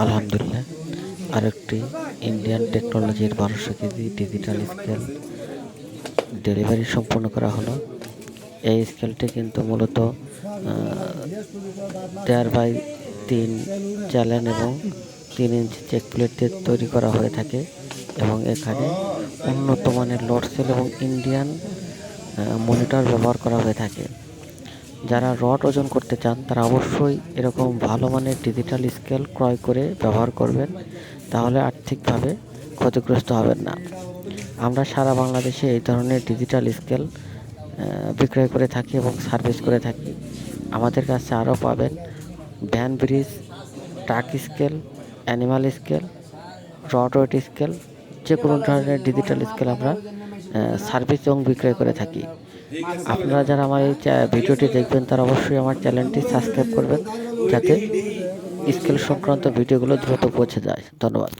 আলহামদুলিল্লাহ। আরেকটি ইন্ডিয়ান টেকনোলজির বারোশো কেজি ডিজিটাল স্কেল ডেলিভারি সম্পন্ন করা হলো। এই স্কেলটি কিন্তু মূলত দেড় বাই তিন চ্যালেন এবং তিন ইঞ্চি চেক প্লেট দিয়ে তৈরি করা হয়ে থাকে এবং এখানে উন্নত মানের লোড সেল এবং ইন্ডিয়ান মনিটর ব্যবহার করা হয়ে থাকে। যারা রড ওজন করতে চান, তারা অবশ্যই এরকম ভালো মানের ডিজিটাল স্কেল ক্রয় করে ব্যবহার করবেন, তাহলে আর্থিকভাবে ক্ষতিগ্রস্ত হবেন না। আমরা সারা বাংলাদেশে এই ধরনের ডিজিটাল স্কেল বিক্রয় করে থাকি এবং সার্ভিস করে থাকি। আমাদের কাছে আরও পাবেন van bridge truck scale animal scale rod weight scale যে কোনো ধরনের ডিজিটাল স্কেল আমরা সার্ভিস এবং বিক্রয় করে থাকি। আপনারা যারা আমার এই ভিডিওটি দেখবেন, তারা অবশ্যই আমার চ্যানেলটি সাবস্ক্রাইব করবেন, যাতে স্কেল সংক্রান্ত ভিডিওগুলো দ্রুত পৌঁছে যায়। ধন্যবাদ।